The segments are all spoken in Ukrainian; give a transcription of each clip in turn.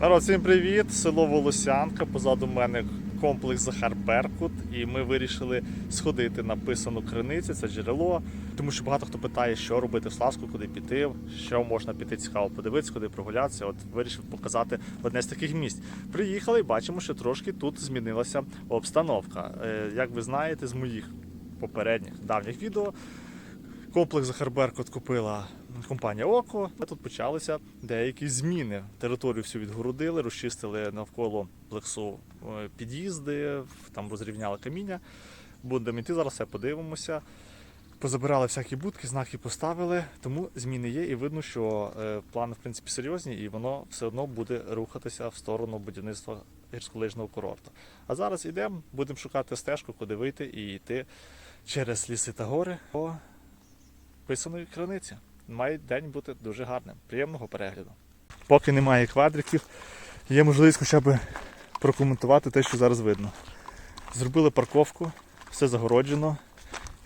Народ, всім привіт! Село Волосянка. Позаду мене комплекс Захар Беркут. І ми вирішили сходити на писану криницю, це джерело. Тому що багато хто питає, що робити в Славську, куди піти, що можна піти цікаво подивитися, куди прогулятися. От вирішив показати одне з таких місць. Приїхали і бачимо, що трошки тут змінилася обстановка. Е, Як ви знаєте, з моїх попередніх давніх відео Комплекс Захар Беркут купила компанія Око. Тут почалися деякі зміни. Територію всю відгородили, розчистили навколо плексу е, під'їзди, там розрівняли каміння. Будемо йти зараз, все подивимося. Позабирали всякі будки, знаки поставили, тому зміни є, і видно, що е, плани в принципі серйозні, і воно все одно буде рухатися в сторону будівництва гірськолижного курорту. А зараз йдемо, будемо шукати стежку, куди вийти і йти через ліси та гори писаної криниці. Має день бути дуже гарним. Приємного перегляду. Поки немає квадриків, є можливість хоча б прокоментувати те, що зараз видно. Зробили парковку, все загороджено.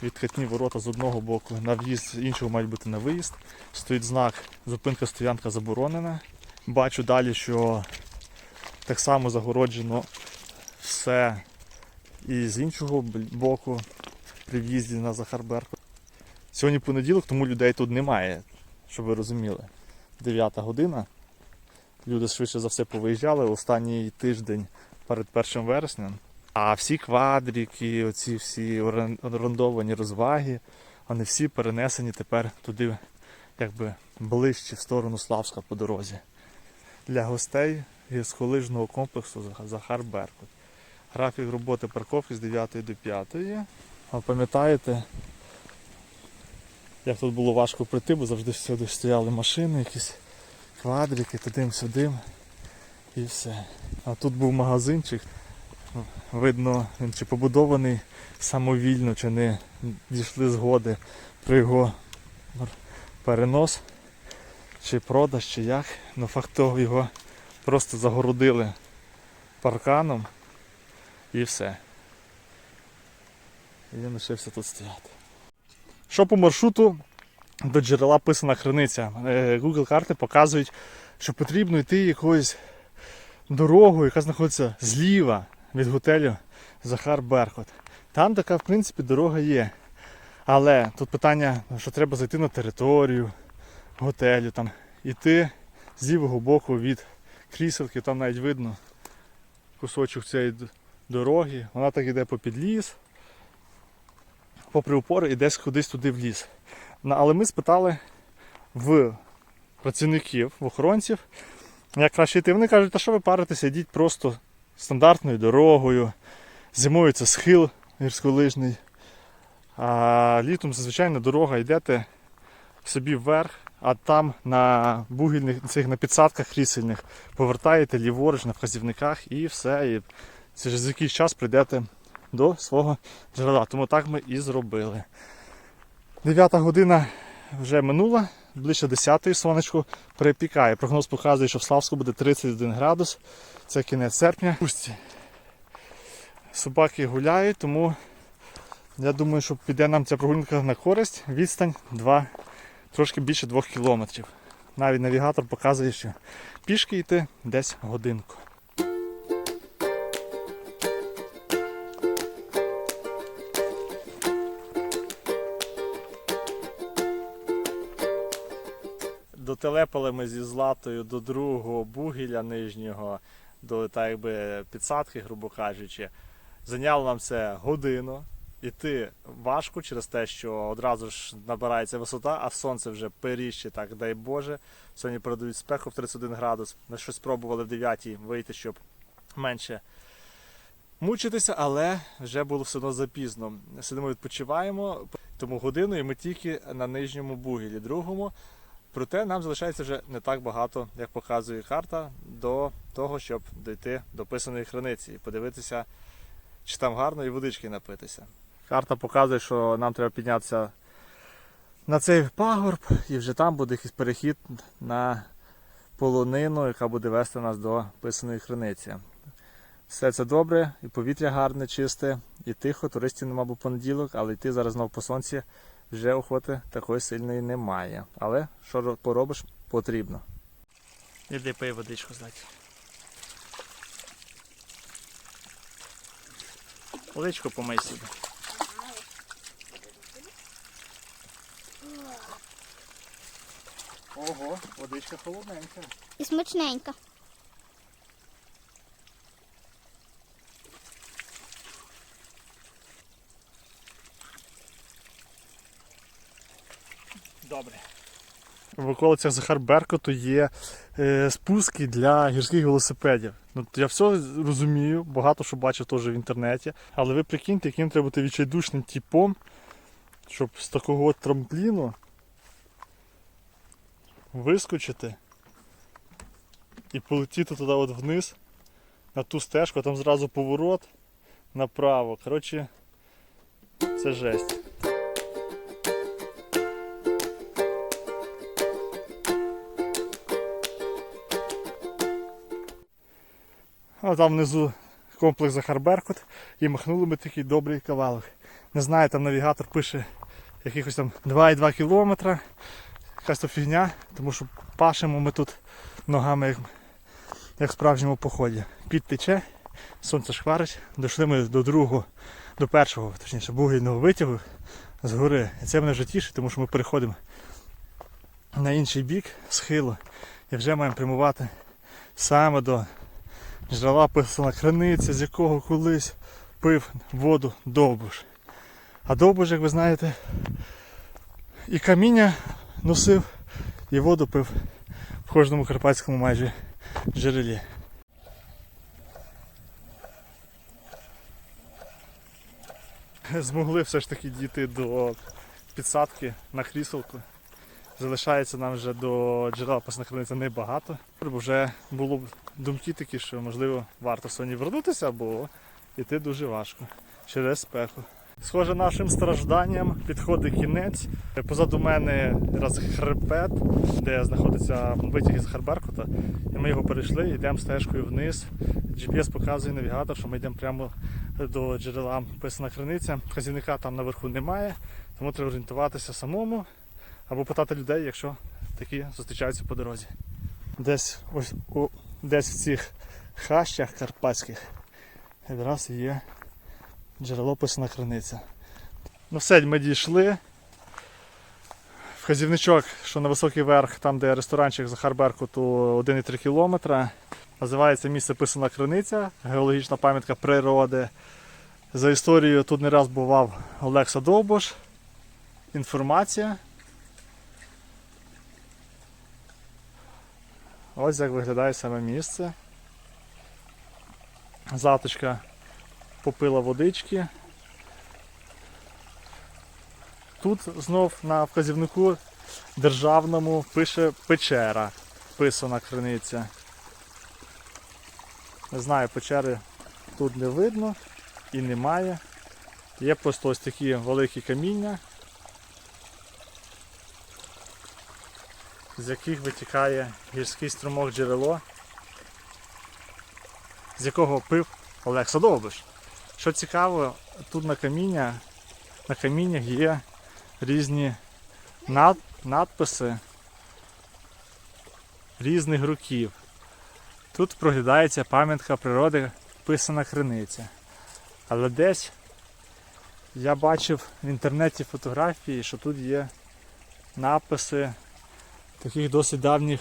Відкатні ворота з одного боку на в'їзд, з іншого мають бути на виїзд. Стоїть знак зупинка стоянка заборонена. Бачу далі, що так само загороджено все і з іншого боку при в'їзді на Захарберку. Сьогодні понеділок, тому людей тут немає, щоб ви розуміли. 9 година. Люди швидше за все повиїжджали останній тиждень перед 1 вересня. А всі квадрики, оці всі орендовані розваги, вони всі перенесені тепер туди, якби ближче в сторону Славська по дорозі. Для гостей гірськолижного комплексу Захар Беркут. Графік роботи парковки з 9 до 5. А пам'ятаєте, як тут було важко пройти, бо завжди всюди стояли машини, якісь квадрики, туди-сюди і все. А тут був магазинчик. Видно, він чи побудований самовільно, чи не дійшли згоди про його перенос, чи продаж, чи як. Ну факт того його просто загородили парканом і все. І він лишився тут стояти. Що по маршруту до джерела писана криниця. Е, Google карти показують, що потрібно йти якоюсь дорогою, яка знаходиться зліва від готелю Захар Беркут. Там така, в принципі, дорога є. Але тут питання, що треба зайти на територію готелю, там, іти з лівого боку від кріселки, там навіть видно кусочок цієї дороги. Вона так іде по підліз попри упори і десь кудись туди в ліс. Але ми спитали в працівників, в охоронців, як краще йти. Вони кажуть, та що ви паритеся, йдіть просто стандартною дорогою. Зимою це схил гірськолижний. А літом зазвичай дорога йдете собі вверх, а там на бугільних цих на підсадках крісельних повертаєте ліворуч на вказівниках і все. І через якийсь час прийдете до свого джерела. Тому так ми і зробили. 9 година вже минула, ближче 10-ї сонечко припікає. Прогноз показує, що в Славську буде 31 градус. Це кінець серпня. Собаки гуляють, тому я думаю, що піде нам ця прогулянка на користь. Відстань 2, трошки більше 2 кілометрів. Навіть навігатор показує, що пішки йти десь годинку. Дотелепали ми зі златою до другого бугіля нижнього, до так якби підсадки, грубо кажучи. Зайняло нам це годину. Іти важко через те, що одразу ж набирається висота, а сонце вже періще, так дай Боже. Сьогодні передають спеку в 31 градус. Ми щось спробували в 9 вийти, щоб менше мучитися, але вже було все одно запізно. Сидимо, відпочиваємо, тому годину і ми тільки на нижньому бугілі, другому. Проте нам залишається вже не так багато, як показує карта, до того, щоб дійти до писаної храниці і подивитися, чи там гарно і водички напитися. Карта показує, що нам треба піднятися на цей пагорб, і вже там буде якийсь перехід на полонину, яка буде вести нас до писаної храниці. Все це добре, і повітря гарне, чисте, і тихо, туристів нема бо понеділок, але йти зараз знов по сонці вже охоти такої сильної немає. Але що поробиш, потрібно. Іди пий водичку здати. Водичку помий собі. Ого, водичка холодненька. І смачненька. В околицях Захарберкоту є е, спуски для гірських велосипедів. Ну, я все розумію, багато що бачив теж в інтернеті. Але ви прикиньте, яким треба бути відчайдушним типом, щоб з такого трампліну вискочити і полетіти туди от вниз, на ту стежку, а там зразу поворот направо. Коротше, це жесть. А там внизу комплекс Захарберкут і махнули ми такий добрий кавалок. Не знаю, там навігатор пише якихось там 2,2 кілометра. Якась то фігня, тому що пашемо ми тут ногами, як, як в справжньому поході. Під тече, сонце шкварить. Дійшли ми до другого, до першого, точніше, бугільного витягу з гори. І це мене вже тішить, тому що ми переходимо на інший бік схилу і вже маємо прямувати саме до джерела писана криниця, з якого колись пив воду довбуш. А довбуш, як ви знаєте, і каміння носив, і воду пив в кожному карпатському майже джерелі. Змогли все ж таки дійти до підсадки на кріселку. Залишається нам вже до джерела криниця небагато. Бо вже було б думки такі, що можливо варто сьогодні вернутися, бо йти дуже важко через спеку. Схоже, нашим стражданням підходить кінець. Позаду мене раз де знаходиться витяг з Харберкута. І ми його перейшли, йдемо стежкою вниз. GPS показує навігатор, що ми йдемо прямо до джерела писана криниця. Вказівника там наверху немає, тому треба орієнтуватися самому або питати людей, якщо такі зустрічаються по дорозі. Десь ось у, десь в цих хащах карпатських якраз є джерело писана криниця. Ну все, ми дійшли. Вказівничок, що на високий верх, там де ресторанчик Захар Беркуту 1,3 км. Називається місце Писана Криниця, геологічна пам'ятка природи. За історією тут не раз бував Олекса Довбуш. Інформація. Ось як виглядає саме місце. Заточка попила водички. Тут знов на вказівнику державному пише печера, писана криниця. Не знаю, печери тут не видно і немає. Є просто ось такі великі каміння, з яких витікає гірський струмок джерело, з якого пив Олег Садовбиш. Що цікаво, тут на каміння, на каміннях є різні над, надписи різних років. Тут проглядається пам'ятка природи писана криниця. Але десь я бачив в інтернеті фотографії, що тут є написи таких досить давніх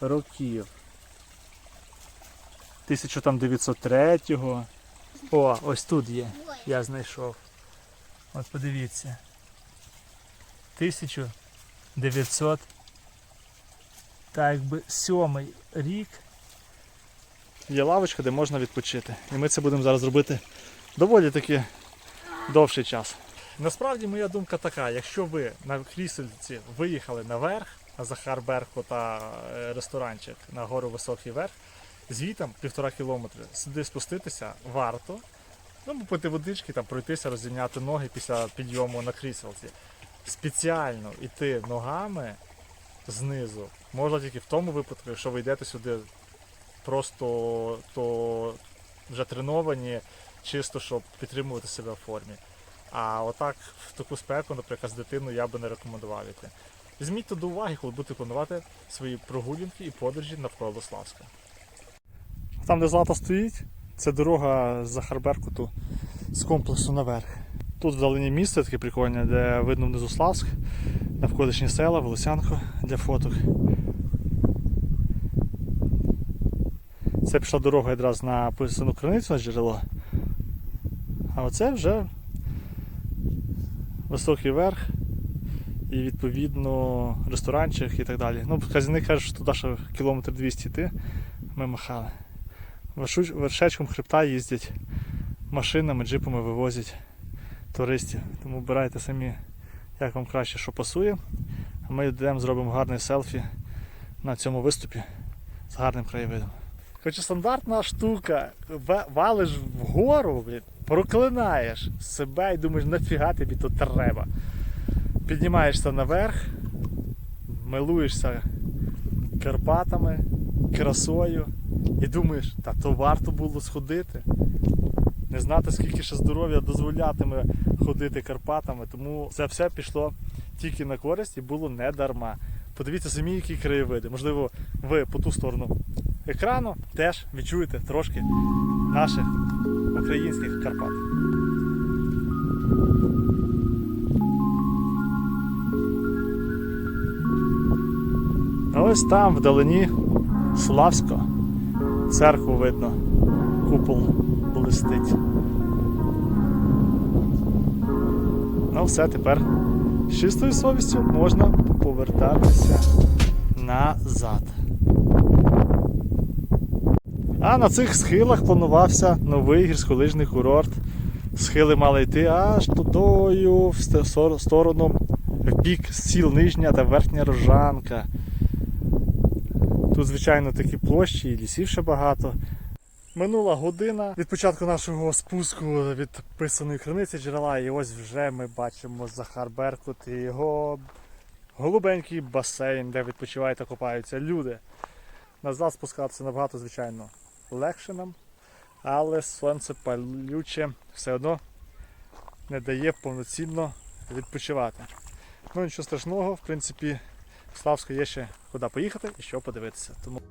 років. 1903-го. О, ось тут є. Я знайшов. От подивіться. 1900 так би сьомий рік. Є лавочка, де можна відпочити. І ми це будемо зараз робити доволі таки довший час. Насправді моя думка така, якщо ви на крісельці виїхали наверх, на Захарберку та е, ресторанчик на гору Високий Верх, звітом півтора кілометри сюди спуститися варто. Ну, попити водички, там пройтися, розімняти ноги після підйому на кріселці. Спеціально йти ногами знизу можна тільки в тому випадку, якщо ви йдете сюди просто то вже треновані, чисто щоб підтримувати себе в формі. А отак в таку спеку, наприклад, з дитиною я би не рекомендував йти. Візьміть то до уваги, коли будете планувати свої прогулянки і подорожі навколо Славська. Там, де злата стоїть, Це дорога з Захарберкуту з комплексу наверх. Тут вдалині місце таке прикольне, де видно внизу Славськ, навколишні села, Волосянко для фоток. Це пішла дорога якраз на писану криницю на джерело. А оце вже високий верх і відповідно ресторанчик і так далі. Ну, казівник каже, що туди ще кілометр 200 йти. Ми махали. Вершечком хребта їздять машинами, джипами вивозять туристів. Тому обирайте самі, як вам краще, що пасує. А ми йдемо, зробимо гарний селфі на цьому виступі з гарним краєвидом. Хоча стандартна штука, валиш вгору, блін, проклинаєш себе і думаєш, нафіга тобі тут треба. Піднімаєшся наверх, милуєшся Карпатами, красою і думаєш, та то варто було сходити. Не знати, скільки ще здоров'я дозволятиме ходити Карпатами, тому це все пішло тільки на користь і було не дарма. Подивіться самі, які краєвиди. Можливо, ви по ту сторону екрану теж відчуєте трошки наших українських Карпат. А Ось там вдалині Славсько. Церкву видно. Купол блистить. Ну все, тепер з чистою совістю можна повертатися назад. А на цих схилах планувався новий гірськолижний курорт. Схили мали йти аж тудою в сторону в бік сіл Нижня та Верхня Рожанка. Тут, звичайно, такі площі і лісів ще багато. Минула година від початку нашого спуску від писаної криниці джерела, і ось вже ми бачимо Захар Беркут і його голубенький басейн, де відпочивають та купаються люди. Назад спускатися набагато, звичайно, легше нам, але сонце палюче все одно не дає повноцінно відпочивати. Ну нічого страшного, в принципі, в Славську є ще куди поїхати і що подивитися. Тому